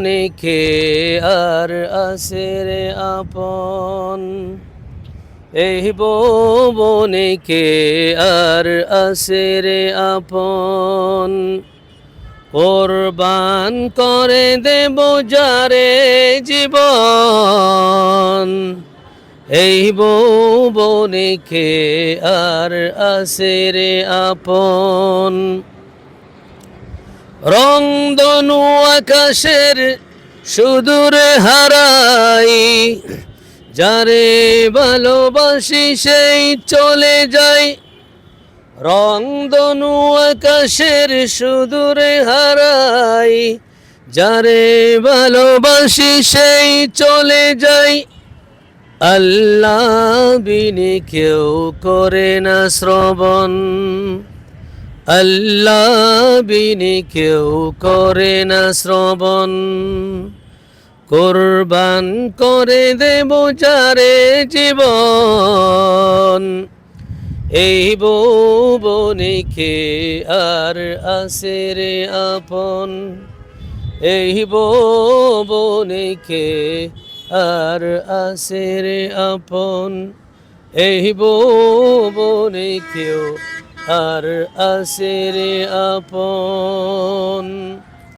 বনে কে আর আছে রে আপন? এই বনে কে আর আছে রে আপন? কোরবান করে দেব যারে জীবন। এই বনে কে আর আছে রে আপন? রং দনু আকাশের সুদূরে হারাই, যারে ভালোবাসি সেই চলে যায়। রং দনু আকাশের সুদূরে হারাই, যারে ভালোবাসি সেই চলে যায়। আল্লাহ বিনে কেউ করে না শ্রবণ। আল্লাহ বিনে কেউ করে না শ্রবণ। কোরবান করে দেব যারে জীবন। এই বনে আর আছে রে আপন। এই বনে আর আছে রে আপন। এই বনে কেউ আর আছে রে আপন